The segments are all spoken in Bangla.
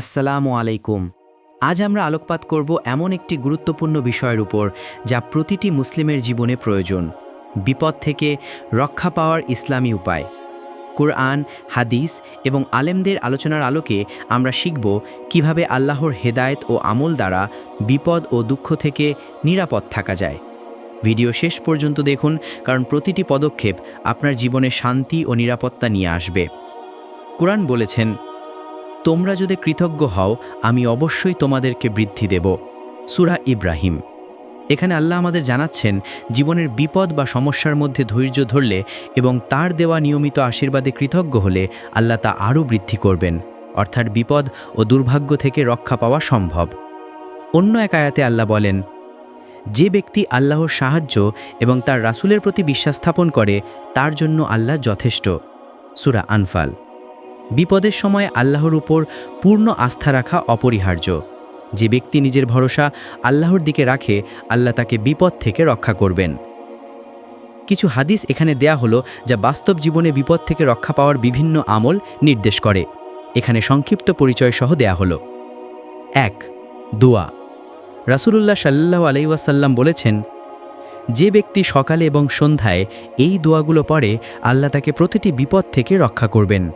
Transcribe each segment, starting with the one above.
আসসালামু আলাইকুম। আজ আমরা আলোকপাত করব এমন একটি গুরুত্বপূর্ণ বিষয়ের উপর যা প্রতিটি মুসলিমের জীবনে প্রয়োজন। বিপদ থেকে রক্ষা পাওয়ার ইসলামী উপায়। কোরআন, হাদিস এবং আলেমদের আলোচনার আলোকে আমরা শিখব কীভাবে আল্লাহর হেদায়েত ও আমল দ্বারা বিপদ ও দুঃখ থেকে নিরাপদ থাকা যায়। ভিডিও শেষ পর্যন্ত দেখুন, কারণ প্রতিটি পদক্ষেপ আপনার জীবনে শান্তি ও নিরাপত্তা নিয়ে আসবে। কোরআন বলেছেন তোমরা যদি কৃতজ্ঞ হও, আমি অবশ্যই তোমাদেরকে বৃদ্ধি দেব। সুরা ইব্রাহিম। এখানে আল্লাহ আমাদের জানাচ্ছেন, জীবনের বিপদ বা সমস্যার মধ্যে ধৈর্য ধরলে এবং তার দেওয়া নিয়মিত আশীর্বাদে কৃতজ্ঞ হলে আল্লাহ তা আরও বৃদ্ধি করবেন, অর্থাৎ বিপদ ও দুর্ভাগ্য থেকে রক্ষা পাওয়া সম্ভব। অন্য এক আয়াতে আল্লাহ বলেন, যে ব্যক্তি আল্লাহর সাহায্য এবং তার রাসূলের প্রতি বিশ্বাস স্থাপন করে, তার জন্য আল্লাহ যথেষ্ট। সুরা আনফাল। বিপদের সময় আল্লাহর উপর পূর্ণ আস্থা রাখা অপরিহার্য। যে ব্যক্তি নিজের ভরসা আল্লাহর দিকে রাখে, আল্লাহ তাকে বিপদ থেকে রক্ষা করবেন। কিছু হাদিস এখানে দেয়া হলো যা বাস্তব জীবনে বিপদ থেকে রক্ষা পাওয়ার বিভিন্ন আমল নির্দেশ করে। এখানে সংক্ষিপ্ত পরিচয় সহ দেয়া হলো। এক, দোয়া। রাসূলুল্লাহ সাল্লাহ আলাইসাল্লাম বলেছেন, যে ব্যক্তি সকালে এবং সন্ধ্যায় এই দোয়াগুলো পড়ে, আল্লাহ তাকে প্রতিটি বিপদ থেকে রক্ষা করবেন।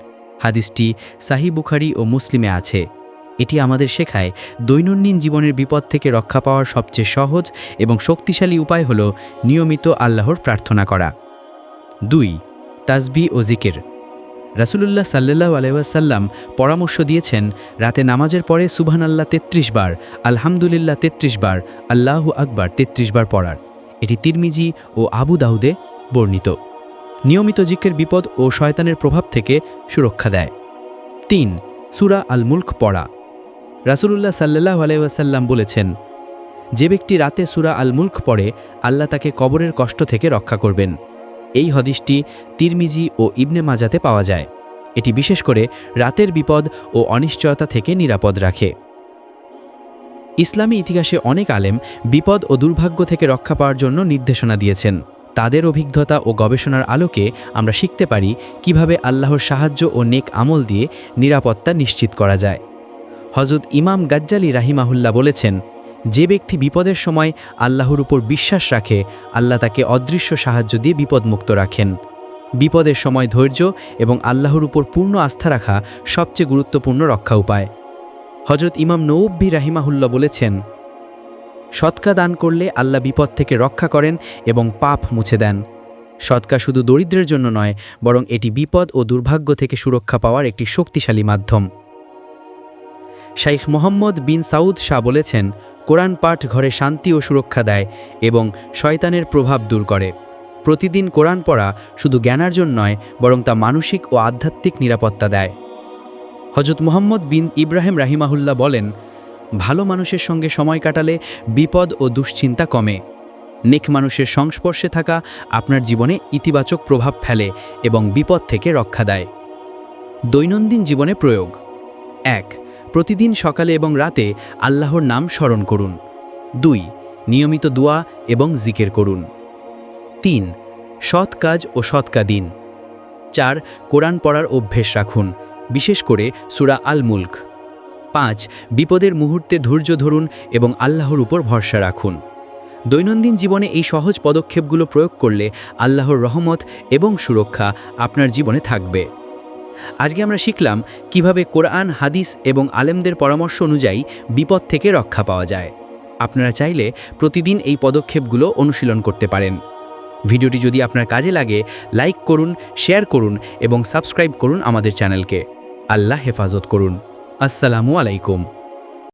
হাদিসটি সাহি বুখারি ও মুসলিমে আছে। এটি আমাদের শেখায় দৈনন্দিন জীবনের বিপদ থেকে রক্ষা পাওয়ার সবচেয়ে সহজ এবং শক্তিশালী উপায় হল নিয়মিত আল্লাহর প্রার্থনা করা। দুই, তাসবি ও জিকির। রাসুলুল্লাহ সাল্লাহ আলাইসাল্লাম পরামর্শ দিয়েছেন, রাতে নামাজের পরে সুবহানাল্লাহ তেত্রিশ বার, আলহামদুলিল্লাহ তেত্রিশ বার, আল্লাহু আকবার তেত্রিশ বার পড়ার। এটি তিরমিজি ও আবু দাউদে বর্ণিত। নিয়মিত জিকের বিপদ ও শয়তানের প্রভাব থেকে সুরক্ষা দেয়। তিন, সুরা আল মুল্ক পড়া। রাসুলুল্লাহ সাল্লাহ আলাইসাল্লাম বলেছেন, যে ব্যক্তি রাতে সুরা আল মুল্ক পড়ে, আল্লাহ তাকে কবরের কষ্ট থেকে রক্ষা করবেন। এই হদিসটি তিরমিজি ও ইবনে মাজাতে পাওয়া যায়। এটি বিশেষ করে রাতের বিপদ ও অনিশ্চয়তা থেকে নিরাপদ রাখে। ইসলামী ইতিহাসে অনেক আলেম বিপদ ও দুর্ভাগ্য থেকে রক্ষা পাওয়ার জন্য নির্দেশনা দিয়েছেন। তাদের অভিজ্ঞতা ও গবেষণার আলোকে আমরা শিখতে পারি কীভাবে আল্লাহর সাহায্য ও নেক আমল দিয়ে নিরাপত্তা নিশ্চিত করা যায়। হজরত ইমাম গাজ্জালি রাহিমাহুল্লা বলেছেন, যে ব্যক্তি বিপদের সময় আল্লাহর উপর বিশ্বাস রাখে, আল্লাহ তাকে অদৃশ্য সাহায্য দিয়ে বিপদমুক্ত রাখেন। বিপদের সময় ধৈর্য এবং আল্লাহর উপর পূর্ণ আস্থা রাখা সবচেয়ে গুরুত্বপূর্ণ রক্ষা উপায়। হজরত ইমাম নৌব্বি রাহিমাহুল্লাহ বলেছেন সৎকা দান করলে আল্লাহ বিপদ থেকে রক্ষা করেন এবং পাপ মুছে দেন। সৎকা শুধু দরিদ্রের জন্য নয়, বরং এটি বিপদ ও দুর্ভাগ্য থেকে সুরক্ষা পাওয়ার একটি শক্তিশালী মাধ্যম। শাইখ মোহাম্মদ বিন সাউদ শাহ বলেছেন, কোরআন পাঠ ঘরে শান্তি ও সুরক্ষা দেয় এবং শয়তানের প্রভাব দূর করে। প্রতিদিন কোরআন পড়া শুধু জ্ঞানার্জন নয়, বরং তা মানসিক ও আধ্যাত্মিক নিরাপত্তা দেয়। হজরত মোহাম্মদ বিন ইব্রাহিম রাহিমাহুল্লাহ বলেন ভালো মানুষের সঙ্গে সময় কাটালে বিপদ ও দুশ্চিন্তা কমে। নেক মানুষের সংস্পর্শে থাকা আপনার জীবনে ইতিবাচক প্রভাব ফেলে এবং বিপদ থেকে রক্ষা দেয়। দৈনন্দিন জীবনে প্রয়োগ। এক, প্রতিদিন সকালে এবং রাতে আল্লাহর নাম স্মরণ করুন। দুই, নিয়মিত দোয়া এবং জিকের করুন। তিন, সৎ কাজ ও সৎকা দিন। চার, কোরআন পড়ার অভ্যেস রাখুন। বিশেষ করে সুরা আল মুল্ক পাঁচ বিপদের মুহূর্তে ধৈর্য ধরুন এবং আল্লাহর উপর ভরসা রাখুন। দৈনন্দিন জীবনে এই সহজ পদক্ষেপগুলো প্রয়োগ করলে আল্লাহর রহমত এবং সুরক্ষা আপনার জীবনে থাকবে। আজকে আমরা শিখলাম কীভাবে কোরআন, হাদিস এবং আলেমদের পরামর্শ অনুযায়ী বিপদ থেকে রক্ষা পাওয়া যায়। আপনারা চাইলে প্রতিদিন এই পদক্ষেপগুলো অনুশীলন করতে পারেন। ভিডিওটি যদি আপনার কাজে লাগে, লাইক করুন, শেয়ার করুন এবং সাবস্ক্রাইব করুন আমাদের চ্যানেলকে। আল্লাহ হেফাজত করুন। আসসালামু আলাইকুম